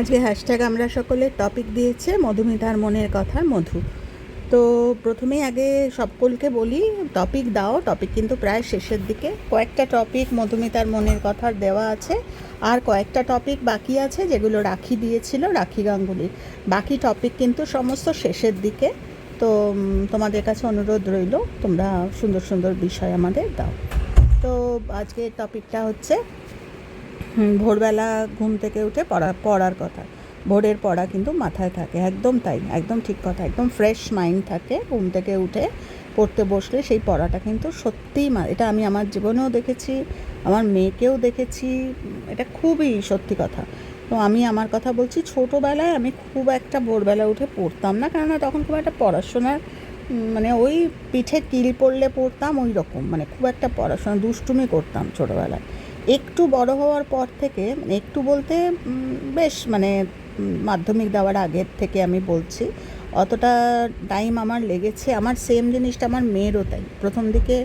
আজকে হ্যাশট্যাগ আমরা সকলে টপিক দিয়েছে মধুমিতার মনের কথা, মধু। তো প্রথমেই আগে সকলকে বলি টপিক দাও টপিক কিন্তু প্রায় শেষের দিকে। কয়েকটা টপিক মধুমিতার মনের কথার দেওয়া আছে, আর কয়েকটা টপিক বাকি আছে যেগুলো রাখি দিয়েছিল রাখি গাঙ্গুলি বাকি টপিক কিন্তু সমস্ত শেষের দিকে। তো তোমাদের কাছে অনুরোধ রইল, তোমরা সুন্দর সুন্দর বিষয় আমাদের দাও। তো আজকের টপিকটা হচ্ছে ভোরবেলা ঘুম থেকে উঠে পড়া, পড়ার কথা। ভোরের পড়া কিন্তু মাথায় থাকে, একদম তাই, একদম ঠিক কথা, একদম ফ্রেশ মাইন্ড থাকে, ঘুম থেকে উঠে পড়তে বসলে সেই পড়াটা কিন্তু সত্যিই এটা আমি আমার জীবনেও দেখেছি, আমার মেয়েকেও দেখেছি, এটা খুবই সত্যি কথা। তো আমি আমার কথা বলছি, ছোটোবেলায় আমি খুব একটা ভোরবেলা উঠে পড়তাম না, কেননা তখন খুব একটা পড়াশোনার মানে ওই পিঠে কিল পড়লে পড়তাম ওই রকম মানে খুব একটা পড়াশোনা দুষ্টুমি করতাম ছোটোবেলায়। একটু বড় হওয়ার পর থেকে, একটু বলতে বেশ মানে মাধ্যমিক দেওয়ার আগের থেকে আমি বলছি, অতটা টাইম আমার লেগেছে। আমার সেম জিনিসটা আমার মেয়েরও তাই। প্রথম দিকে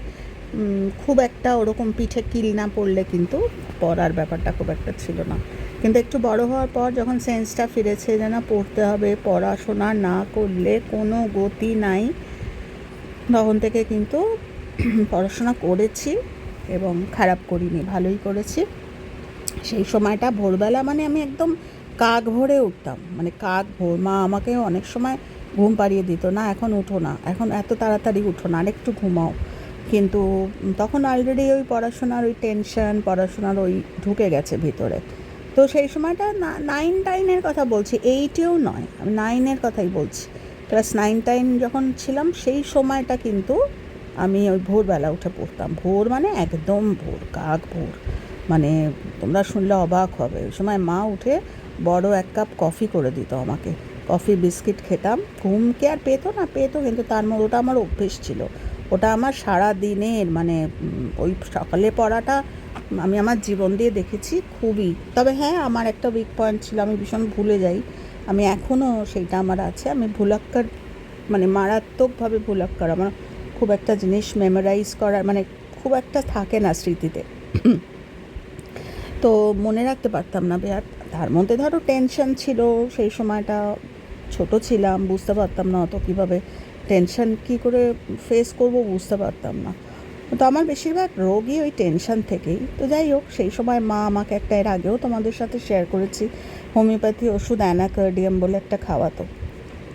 খুব একটা ওরকম পিঠে কিল না পড়লে কিন্তু পড়ার ব্যাপারটা খুব একটা ছিল না। কিন্তু একটু বড় হওয়ার পর যখন সেন্সটা ফিরেছে যে না, পড়তে হবে, পড়াশোনা না করলে কোনো গতি নাই, তখন থেকে কিন্তু পড়াশোনা করেছি। এবং খারাপ করিনি, ভালোই করেছি। সেই সময়টা ভোরবেলা মানে আমি একদম কাক ভোরে উঠতাম। মানে কাক ভোর, মা আমাকে অনেক সময় ঘুম পাড়িয়ে দিত, না, এখন উঠো না, এখন এত তাড়াতাড়ি উঠো না, আরেকটু ঘুমাও। কিন্তু তখন অলরেডি ওই পড়াশোনার ওই টেনশন পড়াশোনার ওই ঢুকে গেছে ভিতরে। তো সেই সময়টা নাইন টাইনের কথা বলছি এইটেও নয়, আমি নাইনের কথাই বলছি। ক্লাস নাইন টাইন যখন ছিলাম, সেই সময়টা কিন্তু আমি ওই ভোরবেলা উঠে পড়তাম। ভোর মানে একদম ভোর, কাক ভোর। মানে তোমরা শুনলে অবাক হবে। ওই সময় মা উঠে বড় এক কাপ কফি করে দিত আমাকে। কফি, বিস্কিট খেতাম। ঘুমকে আর পেতো না? পেতো কিন্তু তার মধ্যে, ওটা আমার অভ্যেস ছিল। ওটা আমার সারা দিনের মানে ওই সকালে পড়াটা আমি আমার জীবন দিয়ে দেখেছি খুবই। তবে হ্যাঁ আমার একটা উইক পয়েন্ট ছিল, আমি ভীষণ ভুলে যাই। আমি এখনও সেইটা আমার আছে। আমি ভুলাক্কার মানে মারাত্মকভাবে ভুলাক্কার। আমার খুব একটা জিনিস মেমোরাইজ করার মানে খুব একটা থাকে না স্মৃতিতে। তো মনে রাখতে পারতাম না আর তার মধ্যে ধরো টেনশন ছিল, সেই সময়টা ছোট ছিলাম, বুঝতে পারতাম না অত কীভাবে টেনশন কী করে ফেস করব বুঝতে পারতাম না। তো আমার বেশিরভাগ রোগই ওই টেনশন থেকেই। তো যাই হোক, সেই সময় মা আমাকে একটা এর আগেও তোমাদের সাথে শেয়ার করেছি হোমিওপ্যাথি ওষুধ অ্যানাকার্ডিয়াম বলে একটা খাওয়াতো।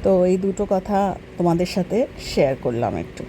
তো এই দুটো কথা তোমাদের সাথে শেয়ার করলাম একটু।